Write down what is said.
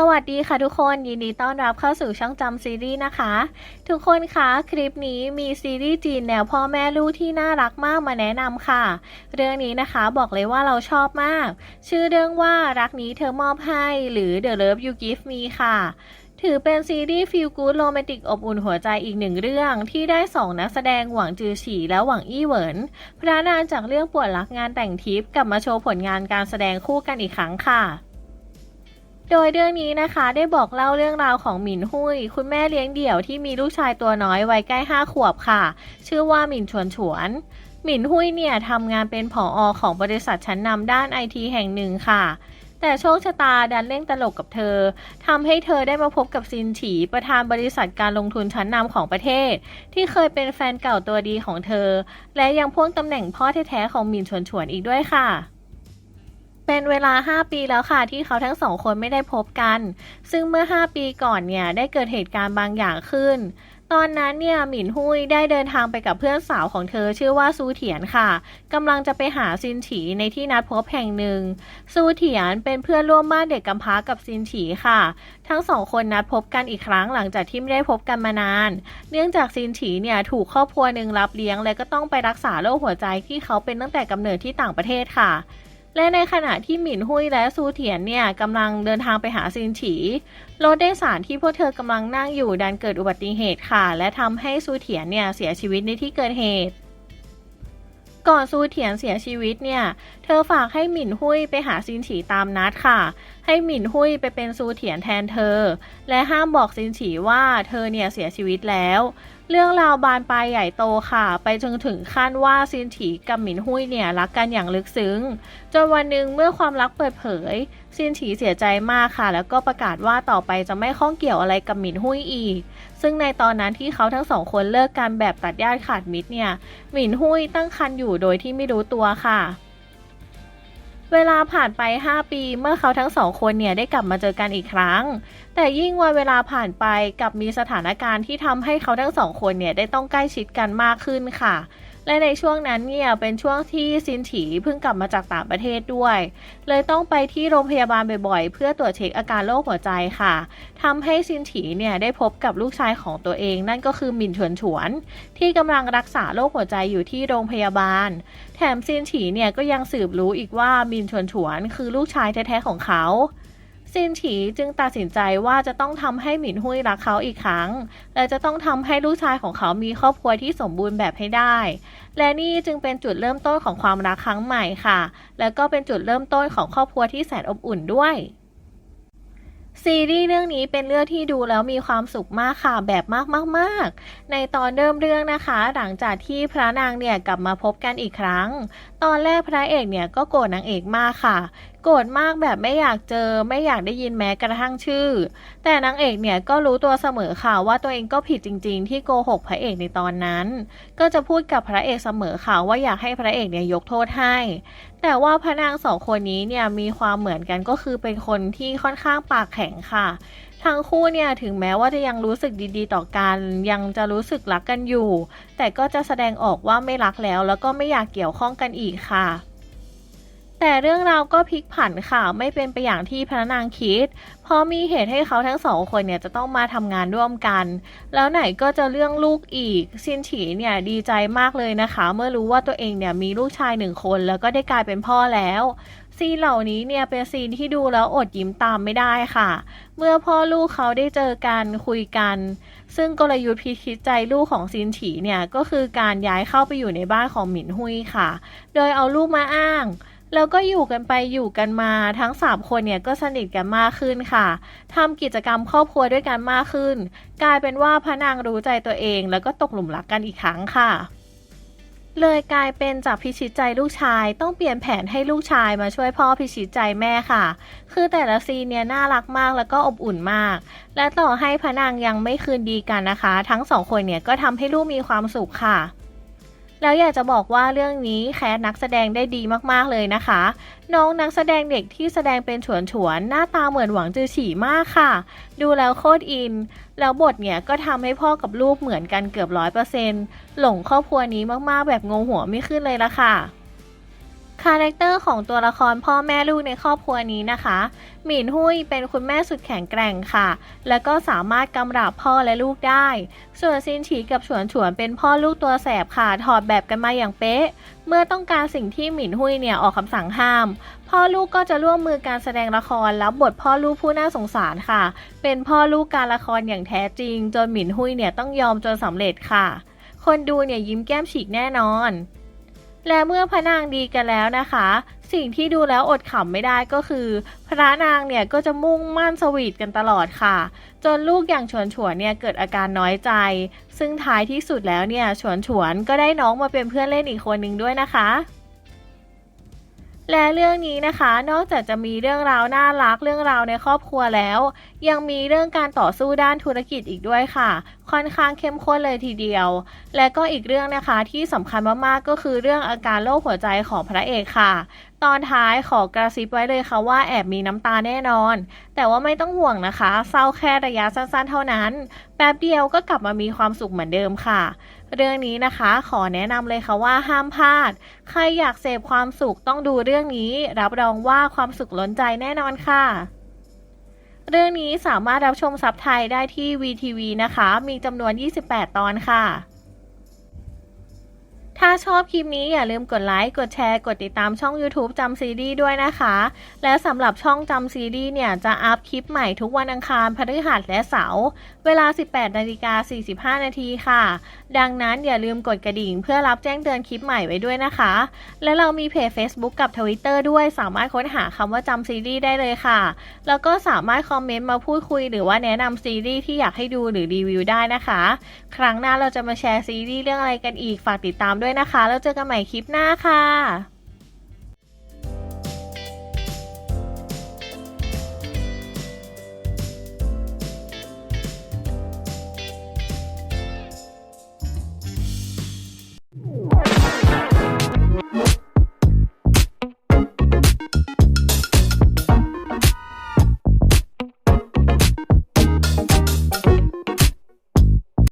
สวัสดีค่ะทุกคนยินดีต้อนรับเข้าสู่ช่องจำซีรีส์นะคะ ทุกคนคะคลิปนี้มีซีรีส์จีนแนวพ่อแม่ลูกที่น่ารักมากมาแนะนำค่ะ เรื่องนี้นะคะบอกเลยว่าเราชอบมาก ชื่อเรื่องว่ารักนี้เธอมอบให้หรือ The Love You Give Me ค่ะถือเป็นซีรีส์ฟิลกู๊ดโรแมนติกอบอุ่นหัวใจอีกหนึ่งเรื่องที่ได้สองนักแสดงหวังจือฉีและหวังอี้เหวินพระนางจากเรื่องปวดรักงานแต่งทิพย์กลับมาโชว์ผลงานการแสดงคู่กันอีกครั้งค่ะ โดยเรื่องนี้นะคะได้บอกเล่าเรื่องราวของหมินหุยคุณแม่เลี้ยงเดี่ยวที่มีลูกชายตัวน้อยวัยใกล้ห้าขวบค่ะ ชื่อว่าหมินชวนฉวนหมินหุยเนี่ยทำงานเป็นผออของบริษัทชั้นนำด้านไอทีแห่งหนึ่งค่ะ แต่โชคชะตาดันเล่นตลกกับเธอทำให้เธอได้มาพบกับซินฉีประธานบริษัทการลงทุนชั้นนำของประเทศ ที่เคยเป็นแฟนเก่าตัวดีของเธอ และยังพ่วงตำแหน่งพ่อแท้ๆของหมินชวนฉวนอีกด้วยค่ะ เป็นเวลา 5 ปีแล้วค่ะที่เขาทั้งสองคนไม่ได้พบกัน ซึ่งเมื่อ 5 ปีก่อนเนี่ยได้เกิดเหตุการณ์บางอย่างขึ้น ตอนนั้นเนี่ยหมินหุยได้เดินทางไปกับเพื่อนสาวของเธอชื่อว่าซูเถียนค่ะกำลังจะไปหาซินฉีในที่นัดพบแห่งหนึ่ง ซูเถียนเป็นเพื่อนร่วมบ้านเด็กกำพร้ากับซินฉีค่ะ ทั้งสองคนนัดพบกันอีกครั้งหลังจากที่ไม่ได้พบกันมานาน เนื่องจากซินฉีเนี่ยถูกครอบครัวหนึ่งรับเลี้ยง และก็ต้องไปรักษาโรคหัวใจที่เขาเป็นตั้งแต่กำเนิดที่ต่างประเทศค่ะ และในขณะที่หมินหุยและซูเถียนเนี่ยกำลังเดินทางไปหาซินฉี รถโดยสารที่พวกเธอกำลังนั่งอยู่ดันเกิดอุบัติเหตุค่ะ และทำให้ซูเถียนเนี่ยเสียชีวิตในที่เกิดเหตุ ก่อนซูเถียนเสียชีวิตเนี่ย เธอฝากให้หมินหุยไปหาซินฉีตามนัดค่ะ ให้หมินหุยไปเป็นซูเถียนแทนเธอ และห้ามบอกซินฉีว่าเธอเนี่ยเสียชีวิตแล้ว เรื่องราวบานปลายใหญ่โตค่ะ ไปจนถึงขั้นว่าซินฉีกับหมินหุยเนี่ยรักกันอย่างลึกซึ้ง จนวันหนึ่งเมื่อความรักเปิดเผย ซินฉีเสียใจมากค่ะ แล้วก็ประกาศว่าต่อไปจะไม่ข้องเกี่ยวอะไรกับหมินหุยอีก ซึ่งในตอนนั้นที่เขาทั้งสองคนเลิกกันแบบตัดญาติขาดมิตรเนี่ย หมินหุยตั้งครรภ์อยู่โดยที่ไม่รู้ตัวค่ะ เวลาผ่านไป 5 ปีเมื่อเขาทั้งสองคนเนี่ยได้กลับมาเจอกันอีกครั้ง แต่ยิ่งวันเวลาผ่านไปกลับมีสถานการณ์ที่ทำให้เขาทั้งสองคนเนี่ยได้ต้องใกล้ชิดกันมากขึ้นค่ะ และในช่วงนั้นเนี่ยเป็นช่วงที่ซินฉีเพิ่งกลับมาจากต่างประเทศด้วย เลยต้องไปที่โรงพยาบาลบ่อยๆ เพื่อตรวจเช็คอาการโรคหัวใจค่ะทำให้ซินฉีเนี่ยได้พบกับลูกชายของตัวเอง นั่นก็คือหมินฉวนฉวน ที่กำลังรักษาโรคหัวใจอยู่ที่โรงพยาบาล แถมซินฉีเนี่ยก็ยังสืบรู้อีกว่ามินชวนฉวน คือลูกชายแท้ๆของเขา ซินฉีจึงตัดสินใจว่าจะต้องทำให้หมินหุยรักเขาอีกครั้ง และจะต้องทำให้ลูกชายของเขามีครอบครัวที่สมบูรณ์แบบให้ได้ และนี่จึงเป็นจุดเริ่มต้นของความรักครั้งใหม่ค่ะ และก็เป็นจุดเริ่มต้นของครอบครัวที่แสนอบอุ่นด้วยซีรีส์เรื่องนี้เป็นเรื่องที่ดูแล้วมีความสุขมากค่ะแบบมากๆๆในตอนเริ่มเรื่องนะคะ หลังจากที่พระนางเนี่ยกลับมาพบกันอีกครั้ง ตอนแรกพระเอกเนี่ยก็โกรธนางเอกมากค่ะ โกรธมากแบบไม่อยากเจอ ไม่อยากได้ยินแม้กระทั่งชื่อ แต่นางเอกเนี่ยก็รู้ตัวเสมอค่ะว่าตัวเองก็ผิดจริง ๆ ที่โกหกพระเอกในตอนนั้น ก็จะพูดกับพระเอกเสมอค่ะว่าอยากให้พระเอกเนี่ยยกโทษให้ แต่ว่าพระนางสองคนนี้เนี่ยมีความเหมือนกันก็คือเป็นคนที่ค่อนข้างปากแข็งค่ะ ทั้งคู่เนี่ยถึงแม้ว่าจะยังรู้สึกดีๆ ต่อกัน ยังจะรู้สึกรักกันอยู่ แต่ก็จะแสดงออกว่าไม่รักแล้ว แล้วก็ไม่อยากเกี่ยวข้องกันอีกค่ะ แต่เรื่องราวก็พลิกผันค่ะ ไม่เป็นไปอย่างที่พระนางคิด เพราะมีเหตุให้เขาทั้งสองคนเนี่ยจะต้องมาทำงานร่วมกัน แล้วไหนก็จะเรื่องลูกอีก ซินฉีเนี่ยดีใจมากเลยนะคะ เมื่อรู้ว่าตัวเองเนี่ยมีลูกชายหนึ่งคน แล้วก็ได้กลายเป็นพ่อแล้วซีนเหล่านี้เนี่ยเป็นซีนที่ดูแล้วอดยิ้มตามไม่ได้ค่ะ เมื่อพ่อลูกเขาได้เจอกันคุยกัน ซึ่งกลยุทธ์พิชิตใจลูกของซินฉีเนี่ยก็คือการย้ายเข้าไปอยู่ในบ้านของหมินหุยค่ะ โดยเอาลูกมาอ้าง แล้วก็อยู่กันไปอยู่กันมาทั้งสามคนเนี่ยก็สนิทกันมากขึ้นค่ะทำกิจกรรมครอบครัวด้วยกันมากขึ้น กลายเป็นว่าพระนางรู้ใจตัวเอง แล้วก็ตกหลุมรักกันอีกครั้งค่ะเลยกลายเป็นจากพิชิตใจลูกชายต้องเปลี่ยนแผนให้ลูกชายมาช่วยพ่อพิชิตใจแม่ค่ะ คือแต่ละซีนเนี่ยน่ารักมากแล้วก็อบอุ่นมาก และต่อให้พระนางยังไม่คืนดีกันนะคะ ทั้งสองคนเนี่ยก็ทำให้ลูกมีความสุขค่ะ แล้วอยากจะบอกว่าเรื่องนี้แคสนักแสดงได้ดีมากๆเลยนะคะ น้องนักแสดงเด็กที่แสดงเป็นฉวนฉวนๆหน้าตาเหมือนหวังจือฉี่มากค่ะ ดูแล้วโคตรอิน แล้วบทเนี่ยก็ทำให้พ่อกับลูกเหมือนกันเกือบร้อยเปอร์เซ็นต์หลงครอบครัวนี้มากๆแบบงงหัวไม่ขึ้นเลยละค่ะ คาแรคเตอร์ของตัวละครพ่อแม่ลูกในครอบครัวนี้นะคะ หมินหุยเป็นคุณแม่สุดแข็งแกร่งค่ะ แล้วก็สามารถกำราบพ่อและลูกได้ ส่วนซินฉีกับฉวนฉวนเป็นพ่อลูกตัวแสบค่ะ ถอดแบบกันมาอย่างเป๊ะ เมื่อต้องการสิ่งที่หมินหุยเนี่ยออกคำสั่งห้าม พ่อลูกก็จะร่วมมือการแสดงละครรับบทพ่อลูกผู้น่าสงสารค่ะ เป็นพ่อลูกการละครอย่างแท้จริง จนหมินหุยเนี่ยต้องยอมจนสำเร็จค่ะ คนดูเนี่ยยิ้มแก้มฉีกแน่นอน และเมื่อพระนางดีกันแล้วนะคะ สิ่งที่ดูแล้วอดขำไม่ได้ก็คือ พระนางเนี่ยก็จะมุ่งมั่นสวีทกันตลอดค่ะ จนลูกอย่างฉวนฉวนเนี่ยเกิดอาการน้อยใจ ซึ่งท้ายที่สุดแล้วเนี่ยฉวนฉวนก็ได้น้องมาเป็นเพื่อนเล่นอีกคนหนึ่งด้วยนะคะ และเรื่องนี้นะคะ นอกจากจะมีเรื่องราวน่ารักเรื่องราวในครอบครัวแล้ว ยังมีเรื่องการต่อสู้ด้านธุรกิจอีกด้วยค่ะ ค่อนข้างเข้มข้นเลยทีเดียว และก็อีกเรื่องนะคะที่สำคัญมากๆก็คือเรื่องอาการโรคหัวใจของพระเอกค่ะ ตอนท้ายขอกระซิบไว้เลยค่ะว่าแอบมีน้ำตาแน่นอน แต่ว่าไม่ต้องห่วงนะคะ เศร้าแค่ระยะสั้นๆ เท่านั้น แป๊บเดียวก็กลับมามีความสุขเหมือนเดิมค่ะ เรื่องนี้นะคะขอแนะนำเลยค่ะว่าห้ามพลาด ใครอยากเสพความสุขต้องดูเรื่องนี้ รับรองว่าความสุขล้นใจแน่นอนค่ะเรื่องนี้สามารถรับชมซับไทยได้ที่ VTV นะคะ มีจำนวน 28 ตอนค่ะ ถ้าชอบคลิปนี้อย่าลืมกดไลค์ กดแชร์ กดติดตามช่อง YouTube จำซีรีด้วยนะคะ และสำหรับช่องจำซีรีเนี่ยจะอัพคลิปใหม่ทุกวันอังคาร พฤหัสและเสาร์เวลา 18นาฬิกา45 นาทีค่ะ ดังนั้นอย่าลืมกดกระดิ่ง เพื่อรับแจ้งเตือนคลิปใหม่ไว้ด้วยนะคะ และเรามีเพจ Facebook กับ Twitter ด้วยสามารถค้นหาคำว่าจำซีรีส์ได้เลยค่ะ แล้วก็สามารถคอมเมนต์มาพูดคุย หรือว่าแนะนำซีรีส์ที่อยากให้ดูหรือรีวิวได้นะคะ ครั้งหน้าเราจะมาแชร์ซีรีส์เรื่องอะไรกันอีกฝากติดตามด้วยด้วยนะคะ แล้วเจอกันใหม่คลิปหน้าค่ะ